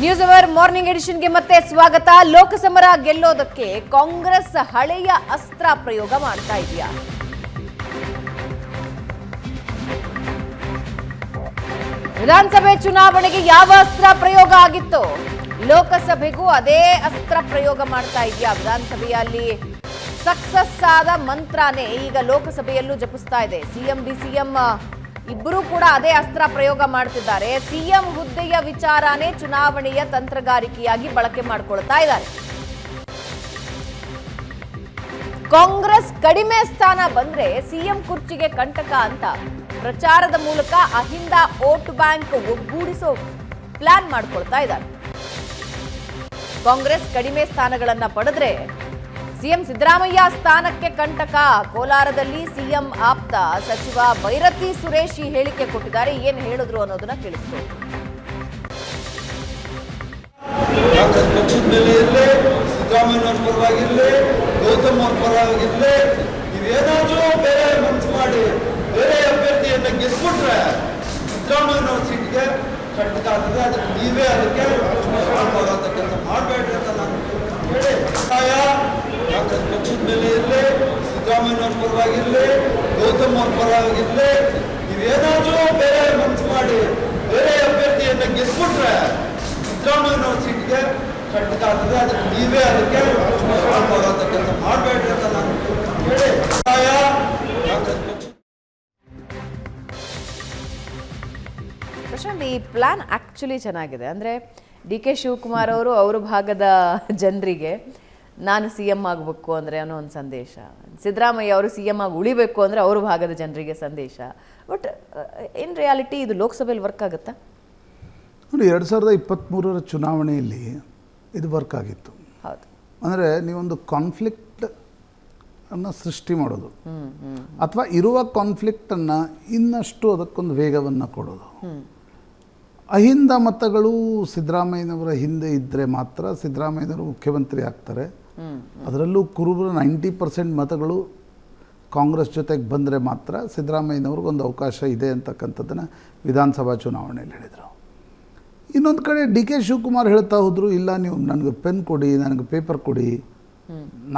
News hour morning ಎಡಿಷನ್ಗೆ ಮತ್ತೆ ಸ್ವಾಗತ. ಲೋಕಸಮರ ಗೆಲ್ಲೋದಕ್ಕೆ ಕಾಂಗ್ರೆಸ್ ಹಳೆಯ ಅಸ್ತ್ರ ಪ್ರಯೋಗ ಮಾಡ್ತಾ ಇದೆಯಾ? ವಿಧಾನಸಭೆ ಚುನಾವಣೆಗೆ ಯಾವ ಅಸ್ತ್ರ ಪ್ರಯೋಗ ಆಗಿತ್ತು, ಲೋಕಸಭೆಗೂ ಅದೇ ಅಸ್ತ್ರ ಪ್ರಯೋಗ ಮಾಡ್ತಾ ಇದೆಯಾ ವಿಧಾನಸಭೆಯಲ್ಲಿ? ಸಕ್ಸಸ್ ಆದ ಮಂತ್ರನೇ ಈಗ ಲೋಕಸಭೆಯಲ್ಲೂ ಜಪಿಸ್ತಾ ಇದೆ. ಸಿಎಂ, ಡಿ ಸಿಎಂ ಇಬ್ಬರೂ ಕೂಡ ಅದೇ ಅಸ್ತ್ರ ಪ್ರಯೋಗ ಮಾಡ್ತಿದ್ದಾರೆ. ಸಿಎಂ ಹುದ್ದೆಯ ವಿಚಾರನೇ ಚುನಾವಣೆಯ ತಂತ್ರಗಾರಿಕೆಯಾಗಿ ಬಳಕೆ ಮಾಡಿಕೊಳ್ತಾ ಇದ್ದಾರೆ. ಕಾಂಗ್ರೆಸ್ ಕಡಿಮೆ ಸ್ಥಾನ ಬಂದ್ರೆ ಸಿಎಂ ಕುರ್ಚಿಗೆ ಕಂಟಕ ಅಂತ. ಪ್ರಚಾರದ ಮೂಲಕ ಅಹಿಂದ ವೋಟ್ ಬ್ಯಾಂಕ್ ಒಗ್ಗೂಡಿಸೋ ಪ್ಲಾನ್ ಮಾಡ್ಕೊಳ್ತಾ ಇದ್ದಾರೆ. ಕಾಂಗ್ರೆಸ್ ಕಡಿಮೆ ಸ್ಥಾನಗಳನ್ನ ಪಡೆದ್ರೆ ಸಿಎಂ ಸಿದ್ದರಾಮಯ್ಯ ಸ್ಥಾನಕ್ಕೆ ಕಂಟಕ. ಕೋಲಾರದಲ್ಲಿ ಸಿಎಂ ಆಪ್ತ ಸಚಿವ ಭೈರತಿ ಸುರೇಶಿ ಹೇಳಿಕೆ ಕೊಟ್ಟಿದ್ದಾರೆ. ಏನು ಹೇಳಿದ್ರು ಅನ್ನೋದನ್ನ ಕಾಂಗ್ರೆಸ್ ಪಕ್ಷದ ಪರವಾಗಿರಲಿ ಗೌತಮ್ ಬೇರೆ ಮಾಡಿ, ಬೇರೆ ಅಭ್ಯರ್ಥಿಯನ್ನು ಸೀಟ್ಗೆ ಖಂಡಿತ ಆಗ್ತದೆ. ನೀವೇ ಅದಕ್ಕೆ ಕೆಲಸ ಮಾಡಬೇಡ್ರಿ ಅಂತ ನಾನು ಹೇಳಿ. ಕಾಂಗ್ರೆಸ್ ಪಕ್ಷದ ಮೇಲೆ ಇರಲಿ ಸಿದ್ದರಾಮಯ್ಯವ್ರ ಪರವಾಗಿರಲಿ, ಗೌತಮ್ ಅವ್ರ ಪರವಾಗಿರಲಿ, ನೀವೇನಾದರೂ ಬೇರೆ ಮನಸ್ಸು ಮಾಡಿ, ಬೇರೆ ಅಭ್ಯರ್ಥಿಯನ್ನು ಗೆದ್ಬಿಟ್ರೆ ಸಿದ್ದರಾಮಯ್ಯನವ್ರ ಸೀಟ್ಗೆ ಖಂಡಿತ ಆಗ್ತದೆ. ಅದಕ್ಕೆ ನೀವೇ ಅದಕ್ಕೆ ಕೆಲಸ ಮಾಡಬೇಡ್ರಿ ಅಂತ ನಾನು ಹೇಳಿ. ಪ್ರಶಾಂತ್, ಈ ಪ್ಲಾನ್ ಆಕ್ಚುಲಿ ಚೆನ್ನಾಗಿದೆ. ಅಂದ್ರೆ ಡಿ ಕೆ ಶಿವಕುಮಾರ್ ಅವರು ಅವ್ರ ಭಾಗದ ಜನರಿಗೆ ನಾನು ಸಿ ಎಂ ಆಗಬೇಕು ಅಂದರೆ ಅನ್ನೋ ಒಂದು ಸಂದೇಶ. ಸಿದ್ದರಾಮಯ್ಯ ಅವರು ಸಿ ಎಂ ಆಗಿ ಉಳಿಬೇಕು ಅಂದರೆ ಅವ್ರ ಭಾಗದ ಜನರಿಗೆ ಸಂದೇಶ. ಬಟ್ ಇನ್ ರಿಯಾಲಿಟಿ ಇದು ಲೋಕಸಭೆಯಲ್ಲಿ ವರ್ಕ್ ಆಗುತ್ತಾ? ನೋಡಿ ಎರಡು ಸಾವಿರದ ಇಪ್ಪತ್ತ್ಮೂರರ ಚುನಾವಣೆಯಲ್ಲಿ ಇದು ವರ್ಕ್ ಆಗಿತ್ತು. ಹೌದು. ಅಂದರೆ ನೀವೊಂದು ಕಾನ್ಫ್ಲಿಕ್ಟ್ ಅನ್ನು ಸೃಷ್ಟಿ ಮಾಡೋದು. ಅಥವಾ ಇರುವ ಕಾನ್ಫ್ಲಿಕ್ಟನ್ನು ಇನ್ನಷ್ಟು ಅದಕ್ಕೊಂದು ವೇಗವನ್ನು ಕೊಡೋದು. ಅಹಿಂದ ಮತಗಳು ಸಿದ್ದರಾಮಯ್ಯನವರ ಹಿಂದೆ ಇದ್ದರೆ ಮಾತ್ರ ಸಿದ್ದರಾಮಯ್ಯನವರು ಮುಖ್ಯಮಂತ್ರಿ ಆಗ್ತಾರೆ. ಅದರಲ್ಲೂ ಕುರುಬರ ನೈಂಟಿ ಪರ್ಸೆಂಟ್ ಮತಗಳು ಕಾಂಗ್ರೆಸ್ ಜೊತೆಗೆ ಬಂದರೆ ಮಾತ್ರ ಸಿದ್ದರಾಮಯ್ಯನವ್ರಿಗೊಂದು ಅವಕಾಶ ಇದೆ ಅಂತಕ್ಕಂಥದ್ದನ್ನು ವಿಧಾನಸಭಾ ಚುನಾವಣೆಯಲ್ಲಿ ಹೇಳಿದರು. ಇನ್ನೊಂದು ಕಡೆ ಡಿ ಕೆ ಶಿವಕುಮಾರ್ ಹೇಳ್ತಾ ಹೋದರು, ಇಲ್ಲ ನೀವು ನನಗೆ ಪೆನ್ ಕೊಡಿ, ನನಗೆ ಪೇಪರ್ ಕೊಡಿ.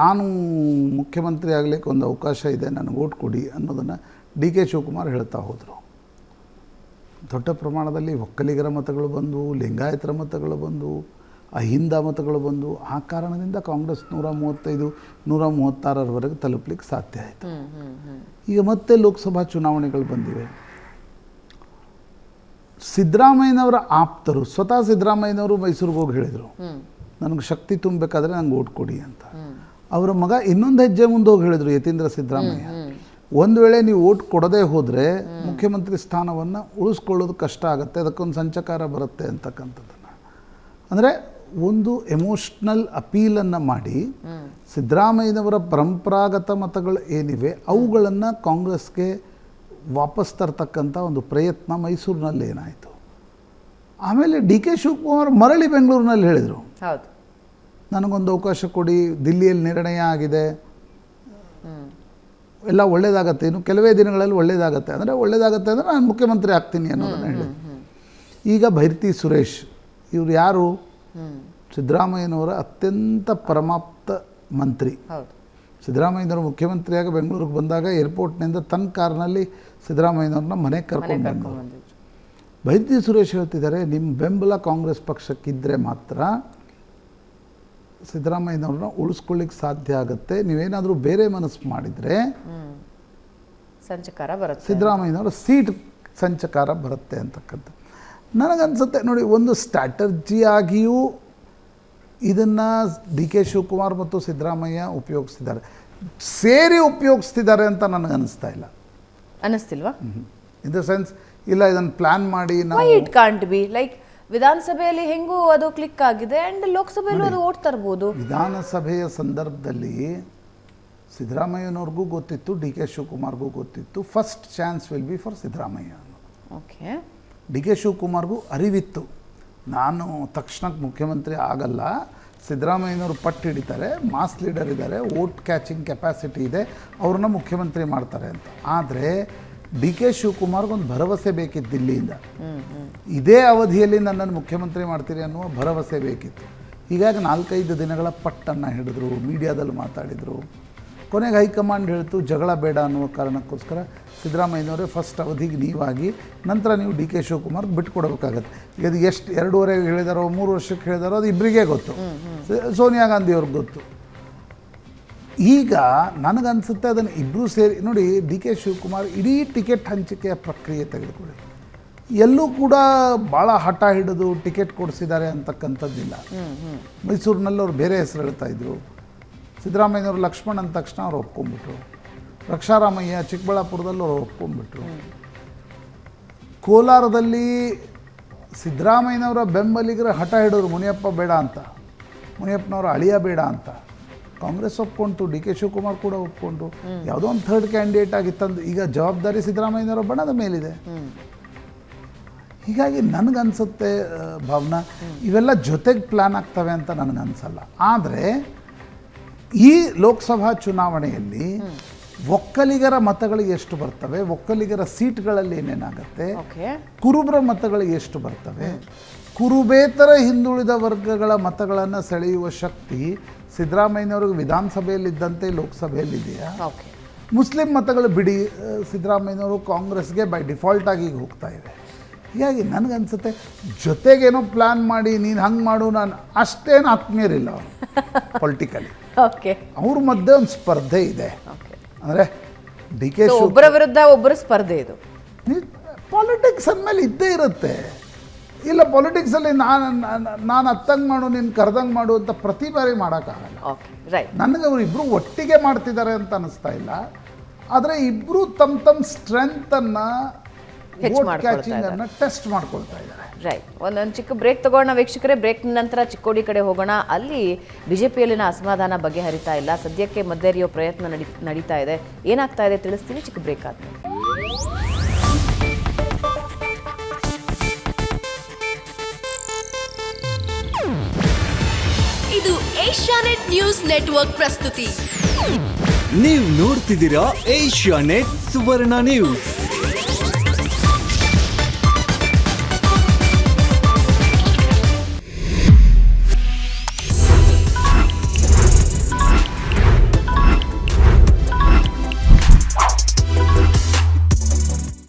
ನಾನು ಮುಖ್ಯಮಂತ್ರಿ ಆಗಲಿಕ್ಕೆ ಒಂದು ಅವಕಾಶ ಇದೆ, ನನಗೆ ಓಟ್ ಕೊಡಿ ಅನ್ನೋದನ್ನು ಡಿ ಕೆ ಶಿವಕುಮಾರ್ ಹೇಳ್ತಾ ಹೋದರು. ದೊಡ್ಡ ಪ್ರಮಾಣದಲ್ಲಿ ಒಕ್ಕಲಿಗರ ಮತಗಳು ಬಂದವು, ಲಿಂಗಾಯತರ ಮತಗಳು ಬಂದು ಅಹಿಂದ ಮತಗಳು ಬಂದು ಆ ಕಾರಣದಿಂದ ಕಾಂಗ್ರೆಸ್ ನೂರ ಮೂವತ್ತೈದು ನೂರ ಮೂವತ್ತಾರರವರೆಗೆ ತಲುಪಲಿಕ್ಕೆ ಸಾಧ್ಯ ಆಯಿತು. ಈಗ ಮತ್ತೆ ಲೋಕಸಭಾ ಚುನಾವಣೆಗಳು ಬಂದಿವೆ. ಸಿದ್ದರಾಮಯ್ಯನವರ ಆಪ್ತರು ಸ್ವತಃ ಸಿದ್ದರಾಮಯ್ಯನವರು ಮೈಸೂರಿಗೆ ಹೋಗಿ ಹೇಳಿದರು. ನನಗೆ ಶಕ್ತಿ ತುಂಬಬೇಕಾದ್ರೆ ನಂಗೆ ಓಟ್ ಕೊಡಿ ಅಂತ. ಅವರ ಮಗ ಇನ್ನೊಂದು ಹೆಜ್ಜೆ ಮುಂದೆ ಹೋಗಿ ಹೇಳಿದರು ಯತೀಂದ್ರ ಸಿದ್ದರಾಮಯ್ಯ. ಒಂದು ವೇಳೆ ನೀವು ಓಟ್ ಕೊಡದೇ ಹೋದರೆ ಮುಖ್ಯಮಂತ್ರಿ ಸ್ಥಾನವನ್ನು ಉಳಿಸ್ಕೊಳ್ಳೋದು ಕಷ್ಟ ಆಗುತ್ತೆ ಅದಕ್ಕೊಂದು ಸಂಚಕಾರ ಬರುತ್ತೆ ಅಂತಕ್ಕಂಥದ್ದನ್ನು. ಅಂದರೆ ಒಂದು ಎಮೋಷ್ನಲ್ ಅಪೀಲನ್ನು ಮಾಡಿ ಸಿದ್ದರಾಮಯ್ಯನವರ ಪರಂಪರಾಗತ ಮತಗಳು ಏನಿವೆ ಅವುಗಳನ್ನು ಕಾಂಗ್ರೆಸ್ಗೆ ವಾಪಸ್ ತರ್ತಕ್ಕಂಥ ಒಂದು ಪ್ರಯತ್ನ ಮೈಸೂರಿನಲ್ಲಿ ಏನಾಯಿತು? ಆಮೇಲೆ ಡಿ ಕೆ ಶಿವಕುಮಾರ್ ಮರಳಿ ಬೆಂಗಳೂರಿನಲ್ಲಿ ಹೇಳಿದರು. ನನಗೊಂದು ಅವಕಾಶ ಕೊಡಿ ದಿಲ್ಲಿಯಲ್ಲಿ ನಿರ್ಣಯ ಆಗಿದೆ. ಎಲ್ಲ ಒಳ್ಳೇದಾಗತ್ತೆ ಇನ್ನು ಕೆಲವೇ ದಿನಗಳಲ್ಲಿ ಒಳ್ಳೇದಾಗತ್ತೆ. ಅಂದರೆ ಒಳ್ಳೇದಾಗತ್ತೆ ಅಂದರೆ ನಾನು ಮುಖ್ಯಮಂತ್ರಿ ಆಗ್ತೀನಿ ಅನ್ನೋದನ್ನು ಹೇಳಿ ಈಗ ಭೈರತಿ ಸುರೇಶ್ ಇವರು ಯಾರು? ಸಿದ್ದರಾಮಯ್ಯನವರ ಅತ್ಯಂತ ಪರಮಾಪ್ತ ಮಂತ್ರಿ. ಸಿದ್ದರಾಮಯ್ಯನವರು ಮುಖ್ಯಮಂತ್ರಿಯಾಗಿ ಬೆಂಗಳೂರಿಗೆ ಬಂದಾಗ ಏರ್ಪೋರ್ಟ್ನಿಂದ ತನ್ನ ಕಾರ್ನಲ್ಲಿ ಸಿದ್ದರಾಮಯ್ಯನವ್ರನ್ನ ಮನೆಗೆ ಕರ್ಕೊಂಡು ಬಂದರು. ವೈದ್ಯ ಸುರೇಶ್ ಹೇಳ್ತಿದ್ದಾರೆ ನಿಮ್ಮ ಬೆಂಬಲ ಕಾಂಗ್ರೆಸ್ ಪಕ್ಷಕ್ಕಿದ್ದರೆ ಮಾತ್ರ ಸಿದ್ದರಾಮಯ್ಯನವ್ರನ್ನ ಉಳಿಸ್ಕೊಳ್ಳಿಕ್ಕೆ ಸಾಧ್ಯ ಆಗುತ್ತೆ. ನೀವೇನಾದರೂ ಬೇರೆ ಮನಸ್ಸು ಮಾಡಿದರೆ ಸಂಚಕಾರ ಬರುತ್ತೆ ಸಿದ್ದರಾಮಯ್ಯನವರ ಸೀಟ್ ಸಂಚಕಾರ ಬರುತ್ತೆ ಅಂತಕ್ಕಂಥ ನನಗನ್ಸುತ್ತೆ ನೋಡಿ ಒಂದು ಸ್ಟ್ರಾಟಜಿಯಾಗಿಯೂ ಇದನ್ನು ಡಿ ಕೆ ಶಿವಕುಮಾರ್ ಮತ್ತು ಸಿದ್ದರಾಮಯ್ಯ ಉಪಯೋಗಿಸ್ತಿದ್ದಾರೆ. ಸೇರಿ ಉಪಯೋಗಿಸ್ತಿದ್ದಾರೆ ಅಂತ ನನಗೆ ಅನಿಸ್ತಾ ಇಲ್ಲ ಅನ್ನಿಸ್ತಿಲ್ವಾ ಇನ್ ದ ಸೆನ್ಸ್ ಇಲ್ಲ ಇದನ್ನು ಪ್ಲಾನ್ ಮಾಡಿ ನಾವು ಇಟ್ ಕಾಂಟ್ ಬಿ ಲೈಕ್ ವಿಧಾನಸಭೆಯಲ್ಲಿ ಹೆಂಗೂ ಅದು ಕ್ಲಿಕ್ ಆಗಿದೆ ಅಂಡ್ ಲೋಕಸಭೆಯಲ್ಲಿ ಅದು ಓಟ್ ತರ್ಬೋದು. ವಿಧಾನಸಭೆಯ ಸಂದರ್ಭದಲ್ಲಿ ಸಿದ್ದರಾಮಯ್ಯನವ್ರಿಗೂ ಗೊತ್ತಿತ್ತು ಡಿ ಕೆ ಶಿವಕುಮಾರ್ಗೂ ಗೊತ್ತಿತ್ತು. First chance will be for Siddaramaiah. Okay D K ಶಿವಕುಮಾರ್ಗೂ ಅರಿವಿತ್ತು. ನಾನು ತಕ್ಷಣಕ್ಕೆ ಮುಖ್ಯಮಂತ್ರಿ ಆಗಲ್ಲ, ಸಿದ್ದರಾಮಯ್ಯನವರು ಪಟ್ಟು ಹಿಡಿತಾರೆ, ಮಾಸ್ ಲೀಡರ್ ಇದ್ದಾರೆ ವೋಟ್ ಕ್ಯಾಚಿಂಗ್ ಕೆಪಾಸಿಟಿ ಇದೆ, ಅವ್ರನ್ನ ಮುಖ್ಯಮಂತ್ರಿ ಮಾಡ್ತಾರೆ ಅಂತ. ಆದರೆ ಡಿ ಕೆ ಶಿವಕುಮಾರ್ಗೊಂದು ಭರವಸೆ ಬೇಕಿತ್ತು ದಿಲ್ಲಿಯಿಂದ. ಇದೇ ಅವಧಿಯಲ್ಲಿ ನನ್ನನ್ನು ಮುಖ್ಯಮಂತ್ರಿ ಮಾಡ್ತೀರಿ ಅನ್ನುವ ಭರವಸೆ ಬೇಕಿತ್ತು. ಹೀಗಾಗಿ ನಾಲ್ಕೈದು ದಿನಗಳ ಪಟ್ಟನ್ನು ಹಿಡಿದ್ರು, ಮೀಡಿಯಾದಲ್ಲಿ ಮಾತಾಡಿದರು. ಕೊನೆಗೆ ಹೈಕಮಾಂಡ್ ಹೇಳ್ತು ಜಗಳ ಬೇಡ ಅನ್ನುವ ಕಾರಣಕ್ಕೋಸ್ಕರ ಸಿದ್ದರಾಮಯ್ಯನವರೇ ಫಸ್ಟ್ ಅವಧಿಗೆ ನೀವಾಗಿ ನಂತರ ನೀವು ಡಿ ಕೆ ಶಿವಕುಮಾರ್ಗೆ ಬಿಟ್ಕೊಡ್ಬೇಕಾಗತ್ತೆ ಇದು ಎಷ್ಟು ಎರಡೂವರೆಗೆ ಹೇಳಿದಾರೋ ಮೂರು ವರ್ಷಕ್ಕೆ ಹೇಳಿದಾರೋ ಅದು ಇಬ್ಬರಿಗೇ ಗೊತ್ತು. ಸೋನಿಯಾ ಗಾಂಧಿ ಅವ್ರಿಗೆ ಗೊತ್ತು. ಈಗ ನನಗನ್ಸುತ್ತೆ ಅದನ್ನು ಇಬ್ಬರೂ ಸೇರಿ ನೋಡಿ ಡಿ ಕೆ ಶಿವಕುಮಾರ್ ಇಡೀ ಟಿಕೆಟ್ ಹಂಚಿಕೆಯ ಪ್ರಕ್ರಿಯೆ ತೆಗೆದುಕೊಳ್ಳಿ. ಎಲ್ಲೂ ಕೂಡ ಭಾಳ ಹಠ ಹಿಡಿದು ಟಿಕೆಟ್ ಕೊಡಿಸಿದ್ದಾರೆ ಅಂತಕ್ಕಂಥದ್ದಿಲ್ಲ. ಮೈಸೂರಿನಲ್ಲಿ ಅವ್ರು ಬೇರೆ ಹೆಸರು ಹೇಳ್ತಾ ಇದ್ರು. ಸಿದ್ದರಾಮಯ್ಯನವರು ಲಕ್ಷ್ಮಣ್ ಅಂದ ತಕ್ಷಣ ಅವ್ರು ಒಪ್ಕೊಂಡ್ಬಿಟ್ರು. ರಕ್ಷಾರಾಮಯ್ಯ ಚಿಕ್ಕಬಳ್ಳಾಪುರದಲ್ಲಿ ಅವ್ರು ಒಪ್ಕೊಂಡ್ಬಿಟ್ರು. ಕೋಲಾರದಲ್ಲಿ ಸಿದ್ದರಾಮಯ್ಯನವರ ಬೆಂಬಲಿಗರ ಹಠ ಹಿಡಿದ್ರು, ಮುನಿಯಪ್ಪ ಬೇಡ ಅಂತ. ಮುನಿಯಪ್ಪನವರ ಅಳಿಯ ಬೇಡ ಅಂತ. ಕಾಂಗ್ರೆಸ್ ಒಪ್ಕೊಂಡು ಡಿ ಕೆ ಶಿವಕುಮಾರ್ ಕೂಡ ಒಪ್ಕೊಂಡು ಯಾವುದೋ ಒಂದು ಥರ್ಡ್ ಕ್ಯಾಂಡಿಡೇಟ್ ಆಗಿ ತಂದು, ಈಗ ಜವಾಬ್ದಾರಿ ಸಿದ್ದರಾಮಯ್ಯನವರ ಬಣದ ಮೇಲಿದೆ. ಹೀಗಾಗಿ ನನಗನ್ಸುತ್ತೆ ಭಾವನಾ, ಇವೆಲ್ಲ ಜೊತೆಗೆ ಪ್ಲ್ಯಾನ್ ಆಗ್ತವೆ ಅಂತ ನನಗನ್ಸಲ್ಲ. ಆದರೆ ಈ ಲೋಕಸಭಾ ಚುನಾವಣೆಯಲ್ಲಿ ಒಕ್ಕಲಿಗರ ಮತಗಳಿಗೆ ಎಷ್ಟು ಬರ್ತವೆ? ಒಕ್ಕಲಿಗರ ಸೀಟ್ಗಳಲ್ಲಿ ಏನೇನಾಗುತ್ತೆ? ಕುರುಬರ ಮತಗಳಿಗೆ ಎಷ್ಟು ಬರ್ತವೆ? ಕುರುಬೇತರ ಹಿಂದುಳಿದ ವರ್ಗಗಳ ಮತಗಳನ್ನು ಸೆಳೆಯುವ ಶಕ್ತಿ ಸಿದ್ದರಾಮಯ್ಯನವ್ರಿಗೆ ವಿಧಾನಸಭೆಯಲ್ಲಿದ್ದಂತೆ ಲೋಕಸಭೆಯಲ್ಲಿದೆಯಾ? ಇದೆಯಾ ಮುಸ್ಲಿಂ ಮತಗಳು ಬಿಡಿ ಸಿದ್ರಾಮಯ್ಯನವರು ಸಿದ್ದರಾಮಯ್ಯನವರು ಕಾಂಗ್ರೆಸ್ಗೆ ಬೈ ಡಿಫಾಲ್ಟ್ ಆಗಿ ಹೋಗ್ತಾ ಇವೆ ಹೀಗಾಗಿ ನನಗನ್ಸುತ್ತೆ ಜೊತೆಗೇನೋ ಪ್ಲ್ಯಾನ್ ಮಾಡಿ ನೀನು ಹಂಗೆ ಮಾಡು ನಾನು ಅಷ್ಟೇನು ಆತ್ಮೀಯರಿಲ್ಲ ಅವರು ಪೊಲಿಟಿಕಲಿ ಓಕೆ ಅವ್ರ ಮಧ್ಯೆ ಒಂದು ಸ್ಪರ್ಧೆ ಇದೆ. ಅಂದರೆ ಡಿ ಕೆ ಒಬ್ಬರ ವಿರುದ್ಧ ಒಬ್ಬರ ಸ್ಪರ್ಧೆ ಇದು. ಪಾಲಿಟಿಕ್ಸ್ ಅಂದಮೇಲೆ ಇದ್ದೇ ಇರುತ್ತೆ. ಇಲ್ಲ ಪಾಲಿಟಿಕ್ಸಲ್ಲಿ ನಾನು ನಾನು ಹತ್ತಂಗೆ ಮಾಡು ನೀನು ಕರ್ದಂಗೆ ಮಾಡು ಅಂತ ಪ್ರತಿ ಬಾರಿ ಮಾಡೋಕ್ಕಾಗಲ್ಲ. ನನಗೆ ಅವರು ಇಬ್ಬರು ಒಟ್ಟಿಗೆ ಮಾಡ್ತಿದ್ದಾರೆ ಅಂತ ಅನ್ನಿಸ್ತಾ ಇಲ್ಲ. ಆದರೆ ಇಬ್ಬರು ತಮ್ಮ ತಮ್ಮ ಸ್ಟ್ರೆಂತನ್ನು ಕ್ಯಾಚಿಂಗ್ ಅನ್ನು ಟೆಸ್ಟ್ ಮಾಡ್ಕೊಳ್ತಾ ಇದ್ದಾರೆ. ರೈಟ್ ಒಂದೊಂದು ಚಿಕ್ಕ ಬ್ರೇಕ್ ತಗೋಣ ವೀಕ್ಷಕರೇ. ಬ್ರೇಕ್ ನಂತರ ಚಿಕ್ಕೋಡಿ ಕಡೆ ಹೋಗೋಣ. ಅಲ್ಲಿ ಬಿಜೆಪಿಯಲ್ಲಿನ ಅಸಮಾಧಾನ ಬಗೆಹರಿತಾ ಇಲ್ಲ. ಸದ್ಯಕ್ಕೆ ಮದ್ದೆರಿಯೋ ಪ್ರಯತ್ನ ನಡಿ ನಡೀತಾ ಇದೆ. ಏನಾಗ್ತಾ ಇದೆ ತಿಳಿಸ್ತೀನಿ. ಚಿಕ್ಕ ಬ್ರೇಕ್ ಆದ್ಮೇಲೆ. ಇದು ಏಷ್ಯಾನೆಟ್ ನ್ಯೂಸ್ ನೆಟ್ವರ್ಕ್ ಪ್ರಸ್ತುತಿ. ನೀವು ನೋಡ್ತಿದ್ದೀರಾ ಏಷ್ಯಾನೆಟ್ ಸುವರ್ಣ ನ್ಯೂಸ್.